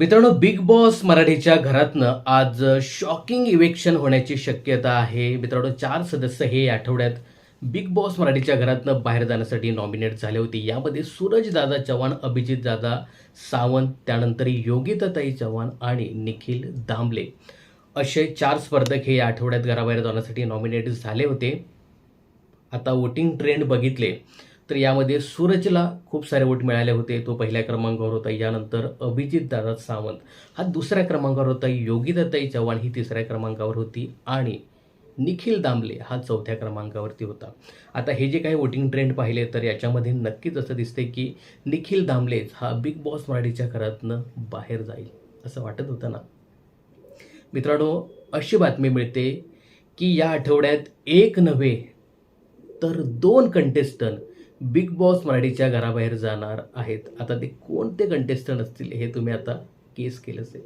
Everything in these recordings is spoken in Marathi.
मित्रांनो बिग बॉस मराठीच्या घरातनं आज शॉकिंग इवेक्शन होण्याची शक्यता आहे. मित्रांनो चार सदस्य हे आठवड्यात बिग बॉस मराठीच्या घरातनं बाहेर जाण्यासाठी नॉमिनेट झाले होते. यामध्ये सूरज दादा चव्हाण अभिजित दादा सावंत त्यानंतर योगिताताई चव्हाण आणि निखिल दामले असे चार स्पर्धक हे या आठवड्यात घराबाहेर जाण्यासाठी नॉमिनेट झाले होते. आता वोटिंग ट्रेंड बघितले. तर यामध्ये सूरजला खूप सारे वोट मिळाले होते. तो पहिल्या क्रमांकावर होता. यानंतर अभिजित दादा सावंत. हा दुसऱ्या क्रमांकावर होता. योगिताताई चव्हाण ही तिसऱ्या क्रमांकावर होती. आणि निखिल दामले हा चौथ्या क्रमांकावरती होता. आता हे जे काही वोटिंग ट्रेंड पाहिले तर याच्यामध्ये नक्कीच असं दिसते की निखिल दामलेच हा बिग बॉस मराठीच्या घरातनं बाहेर जाईल असं वाटत होतं ना? मित्रांनो अशी बातमी मिळते की या आठवड्यात एक नव्हे तर दोन कंटेस्टंट बिग बॉस मराठीच्या घराबाहेर जाणार आहेत. आता ते कोणते कंटेस्टंट असतील हे तुम्ही आता केस केलं असेल.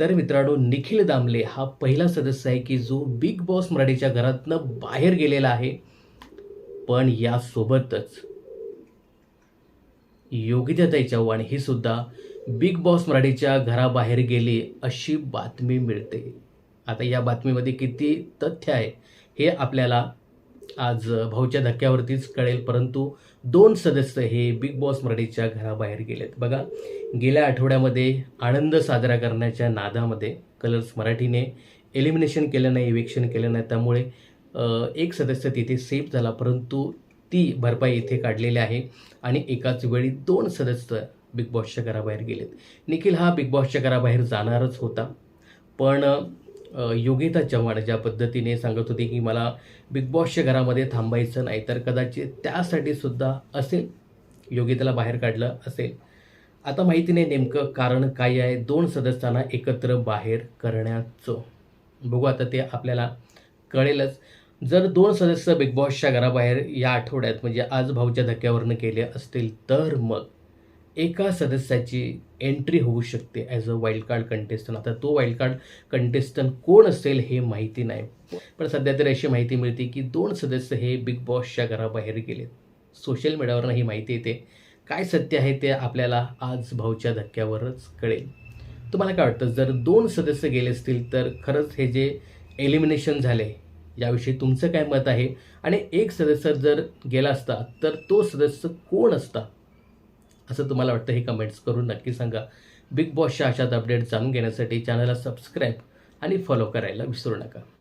तर मित्रांनो निखिल दामले हा पहिला सदस्य आहे की जो बिग बॉस मराठीच्या घरातनं बाहेर गेलेला आहे. पण यासोबतच योगिताताई चव्हाण ही सुद्धा बिग बॉस मराठीच्या घराबाहेर गेली अशी बातमी मिळते. आता या बातमीमध्ये किती तथ्य आहे हे आपल्याला आज भाऊच्या धक्क्यावरतीच कळेल परंतु दोन सदस्य हे बिग बॉस मराठीच्या घराबाहेर गेलेत. बघा गेल्या आठवड्यामध्ये आनंद साजरा करण्याच्या नादामध्ये कलर्स मराठीने एलिमिनेशन केलं नाही इव्हेक्शन केलं नाही. त्यामुळे एक सदस्य तिथे सेफ झाला परंतु ती भरपाई इथे काढलेली आहे आणि एकाच वेळी दोन सदस्य बिग बॉसच्या घराबाहेर गेलेत. निखिल हा बिग बॉसच्या घराबाहेर जाणारच होता. पण योगिता चव्हाण ज्या पद्धतीने सांगत होती की मला बिग बॉसच्या घरामध्ये थांबायचं नाही तर कदाचित त्यासाठी सुद्धा असेल. योगिताला बाहेर काढलं असेल. आता माहिती नाही नेमकं कारण काय आहे. दोन सदस्यांना एकत्र बाहेर करण्याचं. बघू आता ते आपल्याला कळेलच. जर दोन सदस्य बिग बॉसच्या घराबाहेर या आठवड्यात म्हणजे आज भाऊच्या धक्क्यावरनं केले असतील तर मग? एका सदस्याची एंट्री होऊ शकते as a wild card contestant आता तो वाईल्ड कार्ड कंटेस्टंट कोण असेल हे माहिती नाही. पण सध्या तरी अशी माहिती मिळते की दोन सदस्य हे बिग बॉसच्या घराबाहेर गेलेत. सोशल मीडियावरनं ही माहिती येते. काय सत्य आहे ते आपल्याला आज भाऊच्या धक्क्यावरच कळेल. तुम्हाला काय वाटतं? जर दोन सदस्य गेले असतील तर खरंच हे जे एलिमिनेशन झाले याविषयी तुमचं काय मत आहे? आणि एक सदस्य जर गेला असता तर तो सदस्य कोण असता? असं तुम्हाला वाटतं हे कमेंट्स करून नक्की सांगा. बिग बॉसच्या अशाच अपडेट जाणून घेण्यासाठी चॅनलला सबस्क्राईब आणि फॉलो करायला विसरू नका.